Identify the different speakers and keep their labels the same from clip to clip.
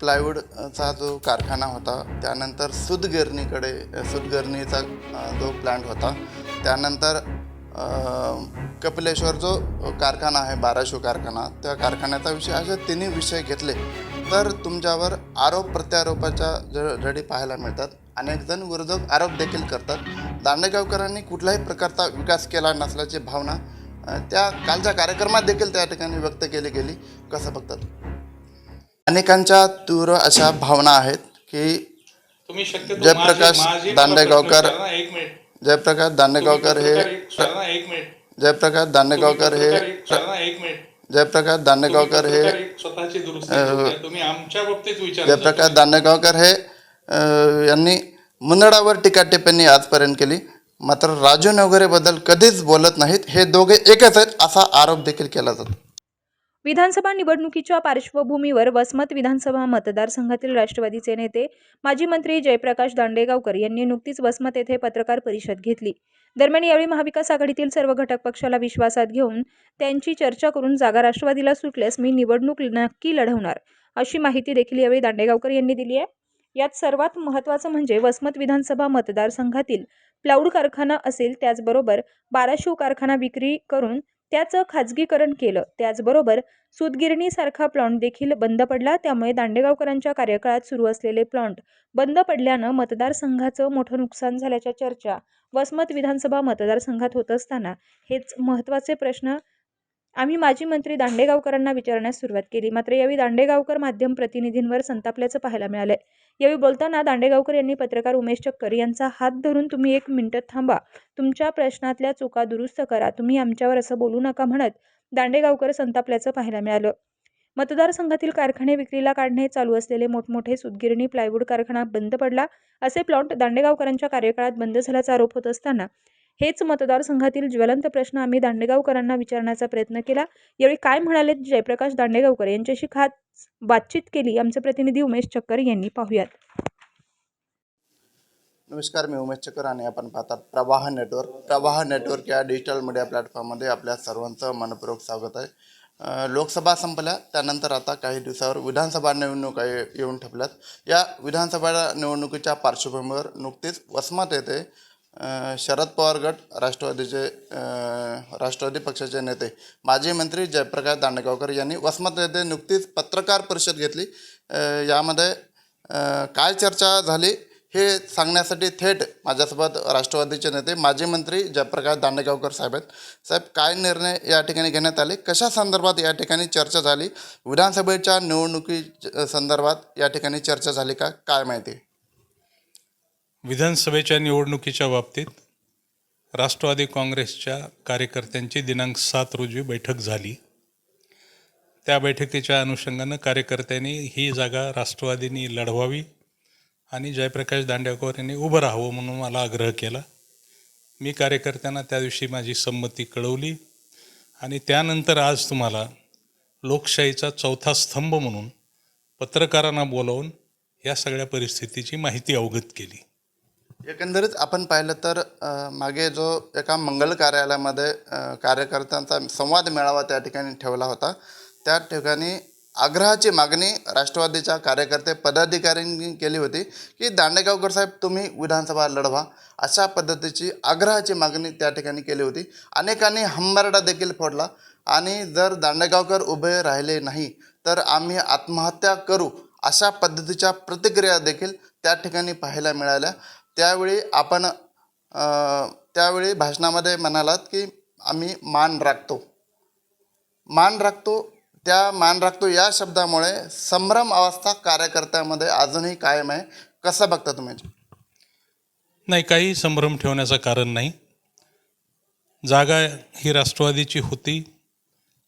Speaker 1: प्लायवूडचा जो कारखाना होता त्यानंतर सुतगिरणीकडे सुतगिरणीचा जो प्लांट होता त्यानंतर कपिलेश्वर जो कारखाना आहे बाराशू कारखाना त्या कारखान्याचा विषय असे तिन्ही विषय घेतले. तर तुमच्यावर आरोप प्रत्यारोपाच्या ज जडी पाहायला मिळतात. अनेक जण विरोधक आरोप देखील करतात. दांडेगावकरांनी कुठल्याही प्रकारचा विकास केला नसल्याची भावना त्या कालच्या कार्यक्रमात देखील त्या ठिकाणी व्यक्त केली गेली. कसं बघतात? अनेकांच्या तीव्र अशा भावना आहेत की
Speaker 2: तुम्ही
Speaker 1: जयप्रकाश दांडेगावकर-
Speaker 2: एक मिनिट.
Speaker 1: जयप्रकाश दांडेगावकर हे
Speaker 2: एक- मिनिट.
Speaker 1: जयप्रकाश दांडेगावकर हे
Speaker 2: एक- मिनिट.
Speaker 1: जयप्रकाश दांडेगावकर हे
Speaker 2: तुम्ही पत्रकार एक स्वतःची दुरुस्ती करून घ्या. तुम्ही आमच्या बाबतीत विचार
Speaker 1: जयप्रकाश दांडेगावकर हे यांनी मुंदडावर टीका टिप्पणी आजपर्यंत केली. मात्र राजू नवघरेबद्दल कधीच बोलत नाहीत. हे दोघे एकच आहेत असा आरोप देखील केला जातो.
Speaker 3: विधानसभा निवडणुकीच्या पार्श्वभूमीवर वसमत विधानसभा मतदारसंघातील राष्ट्रवादीचे नेते माजी मंत्री जयप्रकाश दांडेगावकर यांनी नुकतीच वसमत येथे पत्रकार परिषद घेतली. दरम्यान यावेळी महाविकास आघाडीतील सर्व घटक पक्षाला विश्वासात घेऊन त्यांची चर्चा करून जागा राष्ट्रवादीला सुटल्यास मी निवडणूक नक्की लढवणार अशी माहिती देखील यावेळी दांडेगावकर यांनी दिली आहे. यात सर्वात महत्त्वाचं म्हणजे वसमत विधानसभा मतदारसंघातील प्लाऊड कारखाना असेल त्याचबरोबर बाराशिव कारखाना विक्री करून त्याचं खाजगीकरण केलं. त्याचबरोबर सूतगिरणीसारखा प्लांट देखील बंद पडला. त्यामुळे दांडेगावकरांच्या कार्यकाळात सुरू असलेले प्लांट बंद पडल्यानं मतदारसंघाचं मोठं नुकसान झाल्याच्या चर्चा वसमत विधानसभा मतदारसंघात होत असताना हेच महत्त्वाचे प्रश्न आम्ही माजी मंत्री दांडेगावकरांना विचारण्यास सुरुवात केली. मात्र यावेळी दांडेगावकर माध्यम प्रतिनिधींवर संतापल्याचं पाहायला मिळालंय. यावेळी बोलताना दांडेगावकर यांनी पत्रकार उमेश चक्कर यांचा हात धरून तुम्ही एक मिनिटं थांबा. तुमच्या प्रश्नातल्या चुका दुरुस्त करा. तुम्ही आमच्यावर असं बोलू नका म्हणत दांडेगावकर संतापल्याचं पाहायला मिळालं. मतदारसंघातील कारखाने विक्रीला काढणे चालू असलेले मोठमोठे सुतगिरणी प्लायवूड कारखाना बंद पडला. असे प्लॉट दांडेगावकरांच्या कार्यकाळात बंद झाल्याचा आरोप होत असताना हेच मतदारसंघातील ज्वलंत प्रश्न आम्ही दांडेगावकरांना विचारण्याचा प्रयत्न केला. यावेळी काय म्हणाले जयप्रकाश दांडेगावकर? यांच्याशी खास बातचीत केली. आमचे प्रतिनिधी उमेश चक्कर यांनी पाहूयात.
Speaker 1: नमस्कार मी उमेश चक्कर आणि आपण पाहतात प्रवाह नेटवर्क. प्रवाह नेटवर्क या डिजिटल मीडिया प्लॅटफॉर्ममध्ये आपल्या सर्वांचं मनपूर्वक स्वागत आहे. लोकसभा संपल्या. त्यानंतर आता काही दिवसावर विधानसभा निवडणुका येऊन ठेपल्यात. या विधानसभा निवडणुकीच्या पार्श्वभूमीवर नुकतीच वसमत येथे शरद पवार गट राष्ट्रवादीचे राष्ट्रवादी पक्षाचे नेते. माजी मंत्री जयप्रकाश दांडेगावकर यांनी वसमत येथे नुकतीच पत्रकार परिषद घेतली. यामध्ये काय चर्चा झाली हे सांगण्यासाठी थेट माझ्यासोबत राष्ट्रवादीचे नेते माजी मंत्री जयप्रकाश दांडेगावकर साहेब आहेत. साहेब काय निर्णय या ठिकाणी घेण्यात आले? कशा संदर्भात या ठिकाणी चर्चा झाली? विधानसभेच्या निवडणुकी संदर्भात या ठिकाणी चर्चा झाली का? काय माहिती?
Speaker 2: विधानसभेच्या निवडणुकीच्या बाबतीत राष्ट्रवादी काँग्रेसच्या कार्यकर्त्यांची दिनांक सात रोजी बैठक झाली. त्या बैठकीच्या अनुषंगानं कार्यकर्त्यांनी ही जागा राष्ट्रवादीनी लढवावी आणि जयप्रकाश दांडेकर यांनी उभं राहावं म्हणून मला आग्रह केला. मी कार्यकर्त्यांना त्या दिवशी माझी संमती कळवली आणि त्यानंतर आज तुम्हाला लोकशाहीचा चौथा स्तंभ म्हणून पत्रकारांना बोलावून या सगळ्या परिस्थितीची माहिती अवगत केली.
Speaker 1: एकंदरीत आपण पाहिलं तर मागे जो एका मंगल कार्यालयामध्ये कार्यकर्त्यांचा संवाद मेळावा त्या ठिकाणी ठेवला होता. त्या ठिकाणी आग्रहाची मागणी राष्ट्रवादीच्या कार्यकर्ते पदाधिकाऱ्यांनी केली होती की दांडेगावकर साहेब तुम्ही विधानसभा लढवा. अशा पद्धतीची आग्रहाची मागणी त्या ठिकाणी केली होती. अनेकांनी हंबरडा देखील फोडला. आणि जर दांडेगावकर उभे राहिले नाही तर आम्ही आत्महत्या करू अशा पद्धतीच्या प्रतिक्रिया देखील त्या ठिकाणी पाहायला मिळाल्या. त्यावेळी आपण त्यावेळी भाषणामध्ये म्हणालात की आम्ही मान राखतो. मान राखतो त्या मान राखतो या शब्दामुळे संभ्रम अवस्था कार्यकर्त्यामध्ये अजूनही कायम आहे. कसं बघता तुम्ही?
Speaker 2: नाही काही संभ्रम ठेवण्याचं कारण नाही. जागा ही राष्ट्रवादीची होती.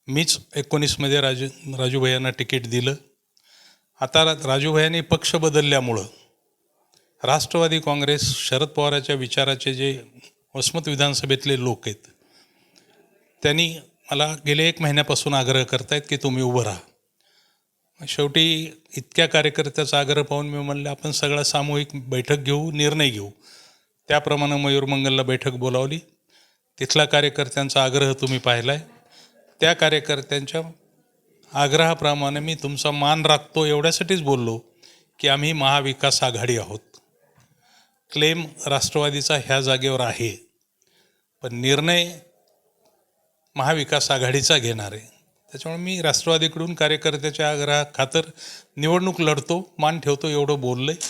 Speaker 2: मीच एकोणीसमध्ये राजू राजूभैयांना तिकीट दिलं. आता रा- राजूभैयांनी पक्ष बदलल्यामुळं राष्ट्रवादी काँग्रेस शरद पवाराच्या विचाराचे जे वसमत विधानसभेतले लोक आहेत त्यांनी मला गेले एक महिन्यापासून आग्रह करतायत की तुम्ही उभं राहा. शेवटी इतक्या कार्यकर्त्याचा आग्रह पाहून मी म्हणलं आपण सगळा सामूहिक बैठक घेऊ निर्णय घेऊ. त्याप्रमाणे मयूर मंगलला बैठक बोलावली. तिथला कार्यकर्त्यांचा आग्रह तुम्ही पाहिला आहे त्या कार्यकर्त्यांच्या आग्रहाप्रमाणे मी तुमचा मान राखतो एवढ्यासाठीच बोललो की आम्ही महाविकास आघाडी आहोत. क्लेम राष्ट्रवादीचा ह्या जागेवर आहे. पण निर्णय महाविकास आघाडीचा घेणार आहे. त्याच्यामुळे मी राष्ट्रवादीकडून कार्यकर्त्याच्या आग्रहा खातर निवडणूक लढतो मान ठेवतो एवढं बोललं आहे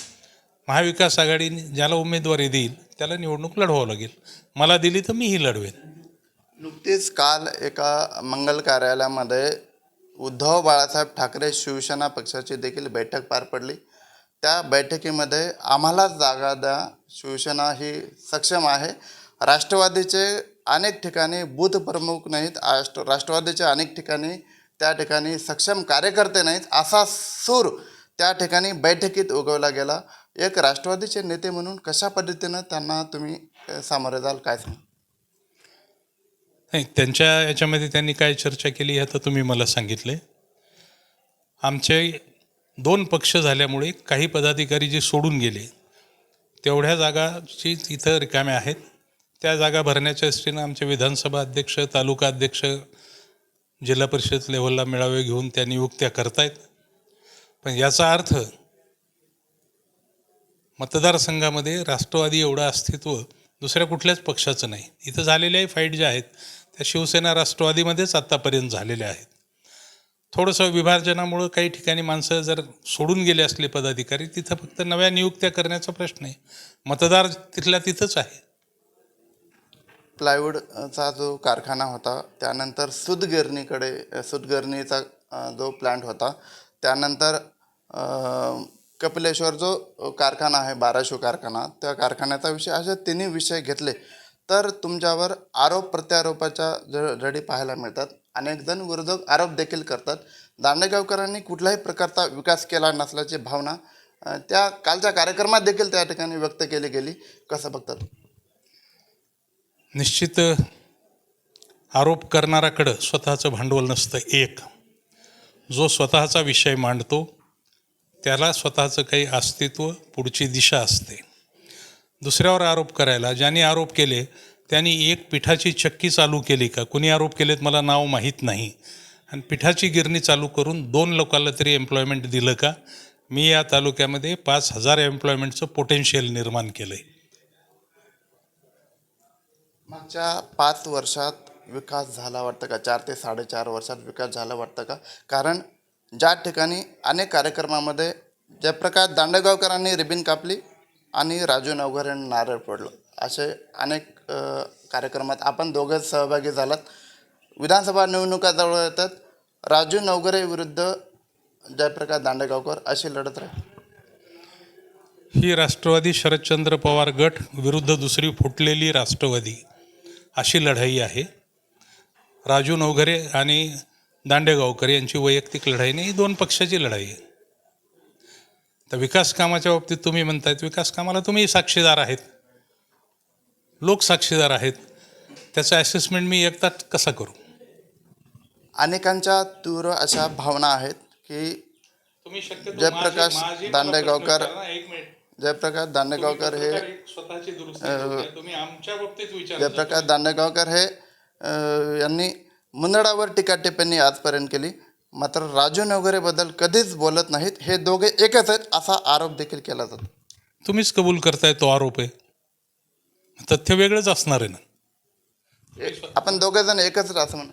Speaker 2: महाविकास आघाडी ज्याला उमेदवारी देईल त्याला निवडणूक लढवावं लागेल. मला दिली तर मीही लढवेन.
Speaker 1: नुकतीच काल एका मंगल कार्यालयामध्ये उद्धव बाळासाहेब ठाकरे शिवसेना पक्षाची देखील बैठक पार पडली. त्या बैठकीमध्ये आम्हालाच जागा द्या शिवसेना ही सक्षम आहे. राष्ट्रवादीचे अनेक ठिकाणी बूथ प्रमुख नाहीत राष्ट्र राष्ट्रवादीचे अनेक ठिकाणी त्या ठिकाणी सक्षम कार्यकर्ते नाहीत. असा सूर त्या ठिकाणी बैठकीत उगवला गेला. एक राष्ट्रवादीचे नेते म्हणून कशा पद्धतीनं त्यांना तुम्ही सामोरे जाल काय सांग
Speaker 2: नाही त्यांच्या याच्यामध्ये त्यांनी काय चर्चा केली हे आता तुम्ही मला सांगितले. आमचे दोन पक्ष झाल्यामुळे काही पदाधिकारी जे सोडून गेले तेवढ्या जागाची इथं रिकाम्या आहेत. त्या जागा भरण्याच्या दृष्टीनं आमचे विधानसभा अध्यक्ष तालुका अध्यक्ष जिल्हा परिषद लेवलला मेळावे घेऊन त्या नियुक्त्या करतायत. पण याचा अर्थ मतदारसंघामध्ये राष्ट्रवादी एवढं अस्तित्व दुसऱ्या कुठल्याच पक्षाचं नाही. इथं झालेल्या फाईट ज्या आहेत त्या शिवसेना राष्ट्रवादीमध्येच आत्तापर्यंत झालेल्या आहेत. थोडंसं विभाजनामुळं काही ठिकाणी माणसं जर सोडून गेले असले पदाधिकारी तिथं फक्त नव्या नियुक्त्या करण्याचा प्रश्न आहे. मतदार तिथल्या तिथंच आहे.
Speaker 1: प्लायवूडचा जो कारखाना होता त्यानंतर सुतगिरणीकडे सुतगिरणीचा जो प्लांट होता त्यानंतर कपिलेश्वर जो कारखाना आहे बाराशिव कारखाना त्या कारखान्याचा विषय असे तिन्ही विषय घेतले. तर तुमच्यावर आरोप प्रत्यारोपाच्या ज जडी पाहायला मिळतात. अनेक जण विरोधक आरोप देखील करतात. दांडेगावकरांनी कुठल्याही प्रकारचा विकास केला नसल्याची भावना त्या कालच्या कार्यक्रमात देखील त्या ठिकाणी व्यक्त केली गेली. कसं बघतात?
Speaker 2: निश्चित आरोप करणाराकडं स्वतःचं भांडवल नसतं एक. जो स्वतःचा विषय मांडतो त्याला स्वतःचं काही अस्तित्व पुढची दिशा असते. दुसऱ्यावर आरोप करायला ज्यांनी आरोप केले त्यांनी एक पिठाची चक्की चालू केली का? कोणी आरोप केलेत मला नाव माहीत नाही. आणि पिठाची गिरणी चालू करून दोन लोकांना तरी एम्प्लॉयमेंट दिलं का? मी या तालुक्यामध्ये पाच हजार एम्प्लॉयमेंटचं पोटेन्शियल निर्माण केलं आहे
Speaker 1: मागच्या पाच वर्षात विकास झाला वाटतं का? चार ते साडेचार वर्षात विकास झाला वाटतं का? कारण ज्या ठिकाणी अनेक कार्यक्रमामध्ये जयप्रकाश दांडेगावकरांनी रिबीन कापली आणि राजू नवघर नारळ पडलं असे अनेक कार्यक्रमात आपण दोघं सहभागी झालात. विधानसभा निवडणुका जवळ येतात. राजू नवगरे विरुद्ध जयप्रकाश दांडेगावकर अशी लढत राहील.
Speaker 2: ही राष्ट्रवादी शरदचंद्र पवार गट विरुद्ध दुसरी फुटलेली राष्ट्रवादी अशी लढाई आहे. राजू नवघरे आणि दांडेगावकर यांची वैयक्तिक लढाई नाही ही दोन पक्षाची लढाई आहे. तर विकास कामाच्या बाबतीत तुम्ही म्हणतायत विकास कामाला तुम्ही साक्षीदार आहेत. लोक साक्षीदार आहेत. त्याचं ॲसेसमेंट मी एकदा कसा करू?
Speaker 1: अनेकांच्या तीव्र अशा भावना आहेत की
Speaker 2: तुम्ही शक्यतो
Speaker 1: जयप्रकाश
Speaker 2: माझी- माझी
Speaker 1: दांडेगावकर-
Speaker 2: प्रश्न विचारा ना, एक मिनिट.
Speaker 1: जयप्रकाश दांडेगावकर हे
Speaker 2: स्वतःची दुरुस्ती करताय. तुम्ही आमच्या बाबतीत विचार
Speaker 1: जयप्रकाश दांडेगावकर हे अ, यांनी मुंदडावर टीका टिप्पणी आजपर्यंत केली. मात्र राजू नवघरेबद्दल कधीच बोलत नाहीत. हे दोघे एकच आहेत असा आरोप देखील केला जातो.
Speaker 2: तुम्हीच कबूल करताय तो आरोप आहे? तथ्य वेगळंच असणार आहे ना.
Speaker 1: आपण दोघे जण एकच म्हणा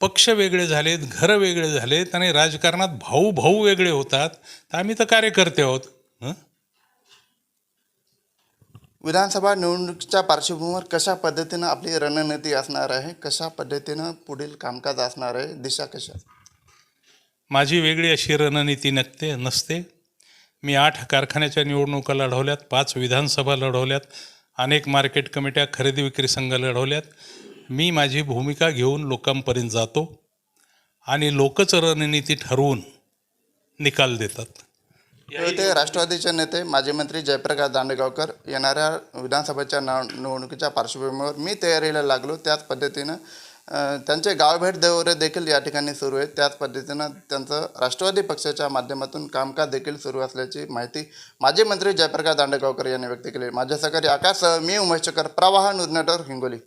Speaker 2: पक्ष वेगळे झालेत घरं वेगळे झालेत आणि राजकारणात भाऊ भाऊ वेगळे होतात. तर आम्ही तर कार्यकर्ते आहोत?
Speaker 1: विधानसभा निवडणुकीच्या पार्श्वभूमीवर कशा पद्धतीनं आपली रणनीती असणार आहे? कशा पद्धतीनं पुढील कामकाज असणार आहे? दिशा कशा?
Speaker 2: माझी वेगळी अशी रणनीती नसते नसते. मी आठ कारखान्याच्या निवडणुका लढवल्यात पाच विधानसभा लढवल्यात अनेक मार्केट कमिट्या खरेदी विक्री संघ लढवल्यात. मी माझी भूमिका घेऊन लोकांपर्यंत जातो आणि लोकच रणनीती ठरवून निकाल देतात.
Speaker 1: ते राष्ट्रवादीचे नेते माजी मंत्री जयप्रकाश दांडेगावकर येणाऱ्या विधानसभेच्या निवडणुकीच्या पार्श्वभूमीवर मी तयारीला लागलो. त्याच पद्धतीनं त्यांचे गावभेट दौरे देखील या ठिकाणी सुरू आहेत. त्याच पद्धतीनं त्यांचं राष्ट्रवादी पक्षाच्या माध्यमातून कामकाज देखील सुरू असल्याची माहिती माजी मंत्री जयप्रकाश दांडेगावकर यांनी व्यक्त केली माझ्या सहकारी आकाश मी उमेश चकर प्रवाह न्यूज नेटवर्क हिंगोली.